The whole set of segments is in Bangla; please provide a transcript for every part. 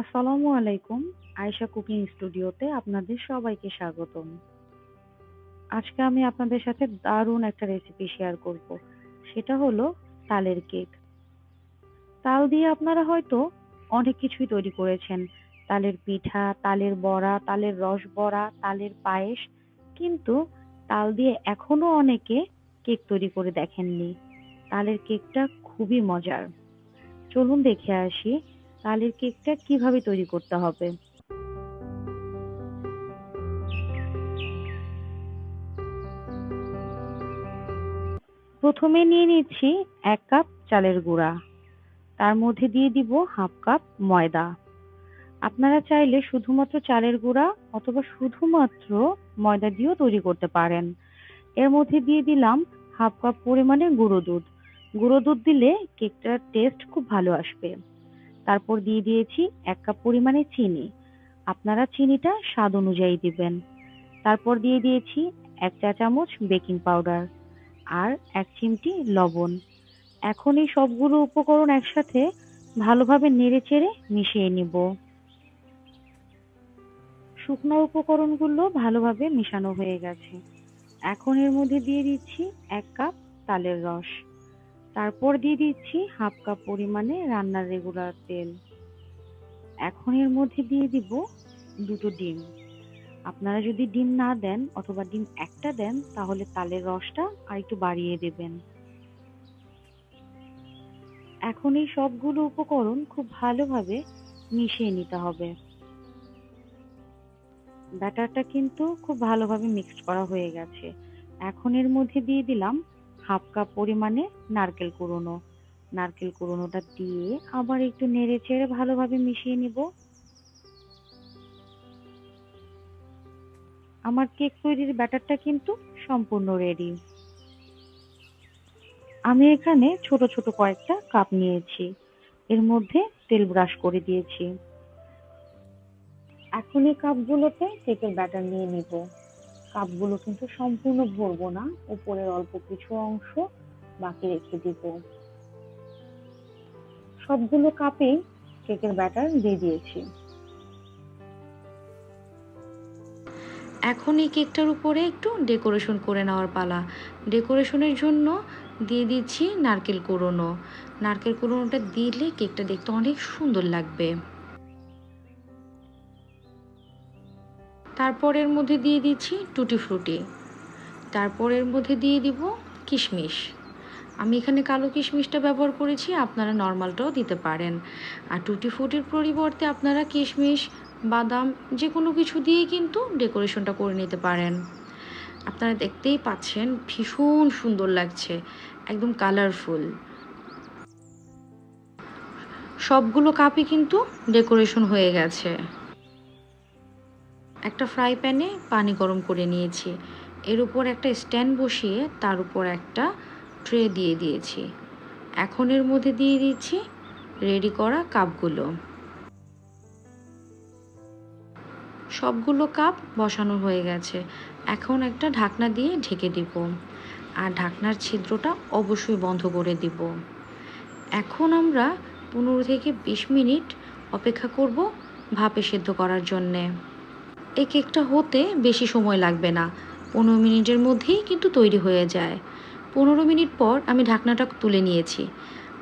আসসালামু আলাইকুম, আয়েশা কুকিং স্টুডিওতে আপনাদের সবাইকে স্বাগতম। আজকে আমি আপনাদের সাথে দারুণ একটা রেসিপি শেয়ার করব, সেটা হলো তালের কেক। তাল দিয়ে আপনারা হয়তো অনেক কিছুই তৈরি করেছেন, তালের পিঠা, তালের বড়া, তালের রস বড়া তালের পায়েস, কিন্তু তাল দিয়ে এখনও অনেকে কেক তৈরি করে দেখেননি। তালের কেকটা খুবই মজার। চলুন দেখে আসি তালের কেকটা কীভাবে তৈরি করতে হবে? প্রথমে নিয়ে নিচ্ছি এক কাপ চালের গুঁড়া। তার মধ্যে দিয়ে দিব হাফ কাপ ময়দা। আপনারা চাইলে শুধুমাত্র চালের গুঁড়া অথবা শুধুমাত্র ময়দা দিয়েও তৈরি করতে পারেন। এর মধ্যে দিয়ে দিলাম হাফ কাপ পরিমাণে গুঁড়ো দুধ। গুঁড়ো দুধ দিলে কেকটার টেস্ট খুব ভালো আসবে। তারপর দিয়ে দিয়েছি এক কাপ পরিমাণে চিনি। আপনারা চিনিটা স্বাদ অনুযায়ী দিবেন। তারপর দিয়ে দিয়েছি এক চা চামচ বেকিং পাউডার আর এক চিমটি লবণ। এখন এই সবগুলো উপকরণ একসাথে ভালোভাবে নেড়ে চেড়ে মিশিয়ে নিব। শুকনো উপকরণগুলো ভালোভাবে মিশানো হয়ে গেছে। এখন এর মধ্যে দিয়ে দিচ্ছি এক কাপ তালের রস। তারপর দিয়ে দিচ্ছি হাফ কাপ পরিমাণে রান্নার রেগুলার তেল। এখন এর মধ্যে দিয়ে দিব দুটো ডিম। আপনারা যদি ডিম না দেন অথবা ডিম একটা দেন, তাহলে তালের রসটা আর একটু বাড়িয়ে দেবেন। এখন এই সবগুলো উপকরণ খুব ভালোভাবে মিশিয়ে নিতে হবে। ব্যাটারটা কিন্তু খুব ভালোভাবে মিক্সড করা হয়ে গেছে। এখন এর মধ্যে দিয়ে দিলাম হাফ কাপ পরিমাণে নারকেল কুড়োনো। নারকেল কুড়োনোটা দিয়ে আবার একটু নেড়ে চেড়ে ভালোভাবে মিশিয়ে নিব। আমার কেক তৈরির ব্যাটারটা কিন্তু সম্পূর্ণ রেডি। আমি এখানে ছোট ছোট কয়েকটা কাপ নিয়েছি। এর মধ্যে তেল ব্রাশ করে দিয়েছি। এখন এই কাপগুলোতে কেকের ব্যাটার নিয়ে নিব। কাপগুলো কিন্তু সম্পূর্ণ ভরবো না। উপরের অল্প কিছু অংশ বাকি রেখে দিব। সবগুলো কাপেই কেকের ব্যাটার দিয়ে দিয়েছি। এখন এই কেকটার উপরে একটু ডেকোরেশন করে নেওয়ার পালা। ডেকোরেশনের জন্য দিয়ে দিচ্ছি নারকেল কুড়োনো। নারকেল কুড়োনোটা দিলে কেকটা দেখতে অনেক সুন্দর লাগবে। তারপর এর মধ্যে দিয়ে দিচ্ছি টুটি ফ্রুটি। তারপর এর মধ্যে দিয়ে দিব কিশমিশ। আমি এখানে কালো কিশমিশটা ব্যবহার করেছি, আপনারা নর্মালটাও দিতে পারেন। আর টুটি ফ্রুটির পরিবর্তে আপনারা কিশমিশ, বাদাম যে কোনো কিছু দিয়ে কিন্তু ডেকোরেশনটা করে নিতে পারেন। আপনারা দেখতেই পাচ্ছেন ভীষণ সুন্দর লাগছে, একদম কালারফুল। সবগুলো কাপই কিন্তু ডেকোরেশন হয়ে গেছে। একটা ফ্রাই প্যানে পানি গরম করে নিয়েছি। এর উপর একটা স্ট্যান্ড বসিয়ে তার উপর একটা ট্রে দিয়ে দিয়েছি। এখন এর মধ্যে দিয়ে দিচ্ছি রেডি করা কাপগুলো। সবগুলো কাপ বসানো হয়ে গেছে। এখন একটা ঢাকনা দিয়ে ঢেকে দিব। আর ঢাকনার ছিদ্রটা অবশ্যই বন্ধ করে দিব। এখন আমরা পনেরো থেকে বিশ মিনিট অপেক্ষা করব ভাপে সেদ্ধ করার জন্যে। এই কেকটা হতে বেশি সময় লাগবে না। পনেরো মিনিটের মধ্যেই কিন্তু তৈরি হয়ে যায়। পনেরো মিনিট পর আমি ঢাকনাটা তুলে নিয়েছি।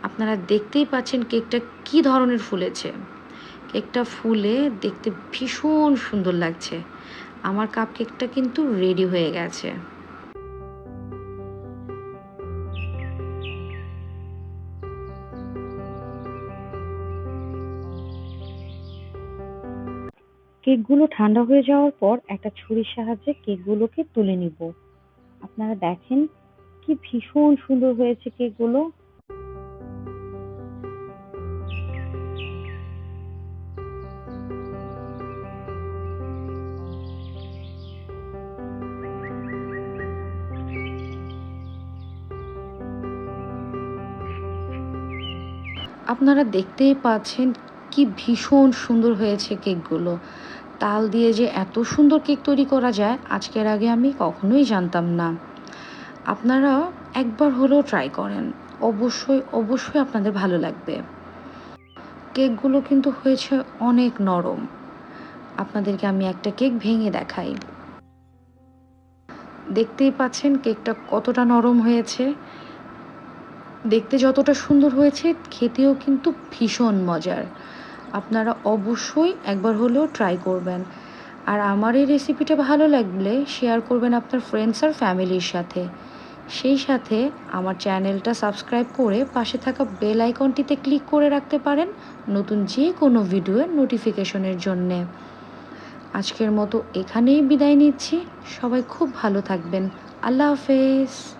আপনারা দেখতেই পাচ্ছেন কেকটা কি ধরনের ফুলেছে। কেকটা ফুলে দেখতে ভীষণ সুন্দর লাগছে। আমার কাপ কেকটা কিন্তু রেডি হয়ে গেছে। কেকগুলো ঠান্ডা হয়ে যাওয়ার পর একটা ছুরির সাহায্যে কেকগুলোকে তুলে নিব। আপনারা দেখেন কি ভীষণ সুন্দর হয়েছে কেকগুলো। আপনারা দেখতেই পাচ্ছেন কি ভীষণ সুন্দর হয়েছে কেকগুলো। তাল দিয়ে যে এত সুন্দর কেক তৈরি করা যায়, আজকের আগে আমি কখনোই জানতাম না। আপনারা একবার হলেও ট্রাই করেন। অবশ্যই অবশ্যই আপনাদের ভালো লাগবে। কেকগুলো কিন্তু হয়েছে অনেক নরম। আপনাদেরকে আমি একটা কেক ভেঙে দেখাই। দেখতেই পাচ্ছেন কেকটা কতটা নরম হয়েছে। দেখতে যতটা সুন্দর হয়েছে, খেতেও কিন্তু ভীষণ মজার। আপনারা অবশ্যই একবার হলেও ট্রাই করবেন। আর আমার এই রেসিপিটা ভালো লাগলে শেয়ার করবেন আপনার ফ্রেন্ডস আর ফ্যামিলির সাথে। সেই সাথে আমার চ্যানেলটা সাবস্ক্রাইব করে পাশে থাকা বেল আইকনটিতে ক্লিক করে রাখতে পারেন নতুন যে কোনো ভিডিওর নোটিফিকেশনের জন্যে। আজকের মতো এখানেই বিদায় নিচ্ছি। সবাই খুব ভালো থাকবেন। আল্লাহ হাফেজ।